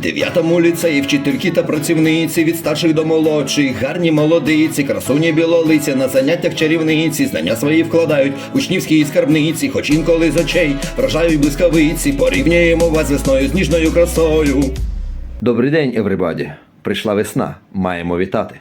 дев'ятому ліцеї вчительки та працівниці від старших до молодших, гарні молодиці, красуні білолиці, на заняттях чарівниці, знання свої вкладають, учнівські скарбниці, хоч інколи з очей вражають блискавиці, порівнюємо вас весною з ніжною красою. Добрий день, everybody! Прийшла весна. Маємо вітати.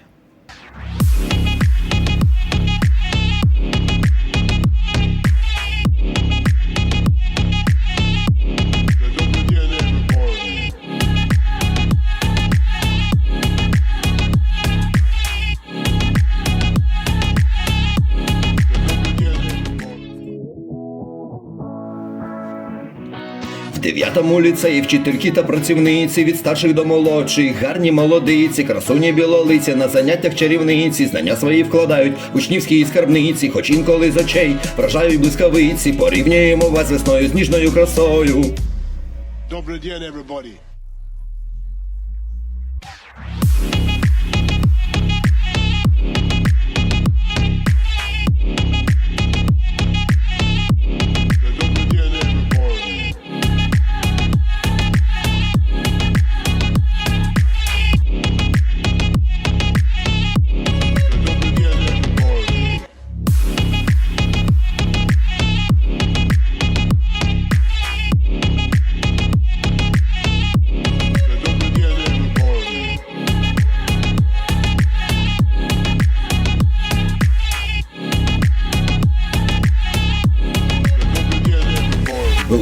Дев'ятому ліцеї вчительки та працівниці від старших до молодших, гарні молодиці, красуні білолиці, на заняттях чарівниці, знання свої вкладають, учнівські скарбниці, хоч інколи з очей вражають блискавиці, порівнюємо вас весною з ніжною красою. Добрий день, everybody.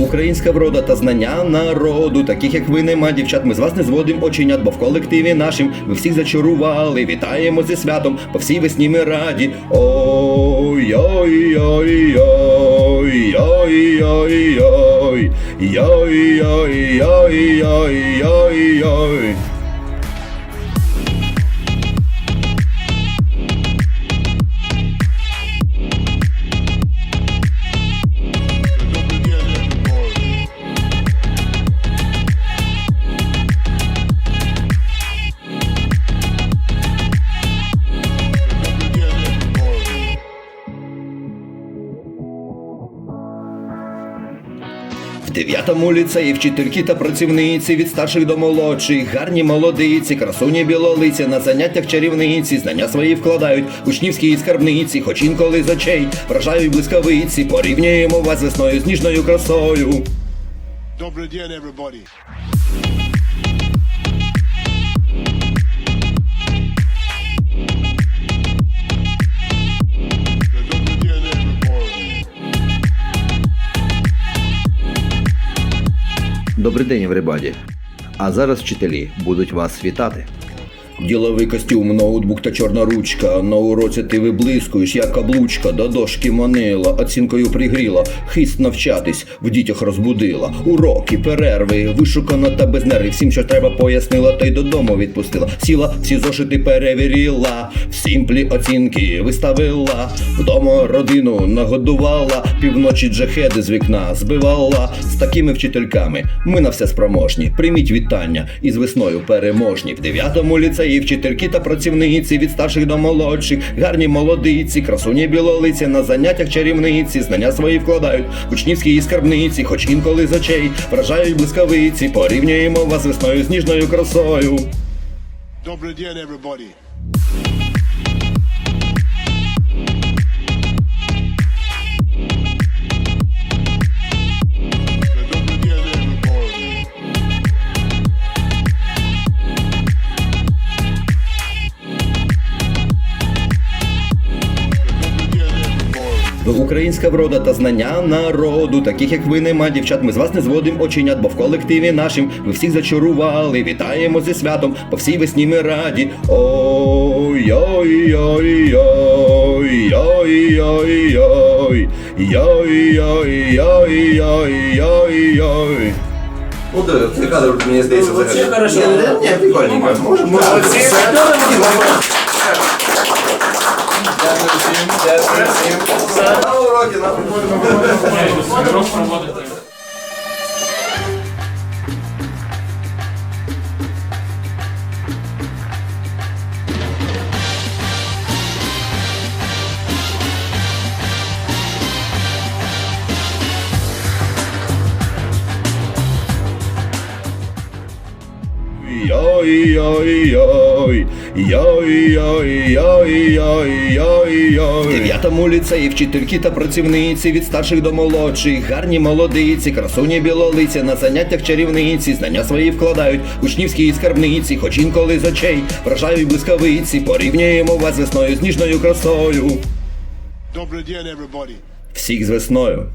Українська врода та знання народу, таких як ви нема, дівчат. Ми з вас не зводимо оченят, бо в колективі нашим ви всіх зачарували. Вітаємо зі святом, по всій весні ми раді. Ой, ой, ой, ой, ой, ой, ой, ой, ой, ой, ой, ой, ой. Дев'ятому ліцеї вчительки та працівниці від старших до молодших, гарні молодиці, красуні білолиці, на заняттях чарівниці, знання свої вкладають, учнівські скарбниці, хоч інколи з очей вражають блискавиці, порівнюємо вас весною з ніжною красою. Добрий день, everybody. Добрий день, everybody! А зараз вчителі будуть вас вітати. Діловий костюм, ноутбук та чорна ручка. На уроці ти виблискуєш, як каблучка, до дошки манила, оцінкою пригріла, хист навчатись, в дітях розбудила. Уроки, перерви, вишукано та без нервів. Всім, що треба, пояснила, та й додому відпустила. Сіла, всі зошити перевірила, в сімплі оцінки виставила. Вдома родину нагодувала, півночі джахеди з вікна збивала. З такими вчительками ми на все спроможні. Прийміть вітання із весною переможні. В дев'ятому ліцеї вчительки та працівниці від старших до молодших, гарні молодиці, красуні білолиці, на заняттях чарівниці, знання свої вкладають, учнівські скарбниці, хоч інколи з очей вражають блискавиці, порівнюємо вас весною з ніжною красою. Добрий день, everybody. Українська врода та знання народу, таких як ви нема, дівчат. Ми з вас не зводим оченят, бо в колективі нашим ви всіх зачарували. Вітаємо зі святом, по всій весні ми раді. Ой, ой, ой, ой, ой, ой, ой, ой, ой, ой, ой, ой, ой. Цей кадр мені здається Вообще хорошо. Ні, прикольненько. Дякую всім. За уроки на Урок проводити. Ой, ой, ой йой-йой-йой-йой-йой. Дев'ятому ліцеї вчительки та працівниці від старших до молодших, гарні молодиці, красуні білолиці, на заняттях чарівниці, знання свої вкладають учнівські скарбниці, хоч інколи з очей вражають блискавиці, порівнюємо вас з весною з ніжною красою. Добрый день, everybody. Всіх з весною.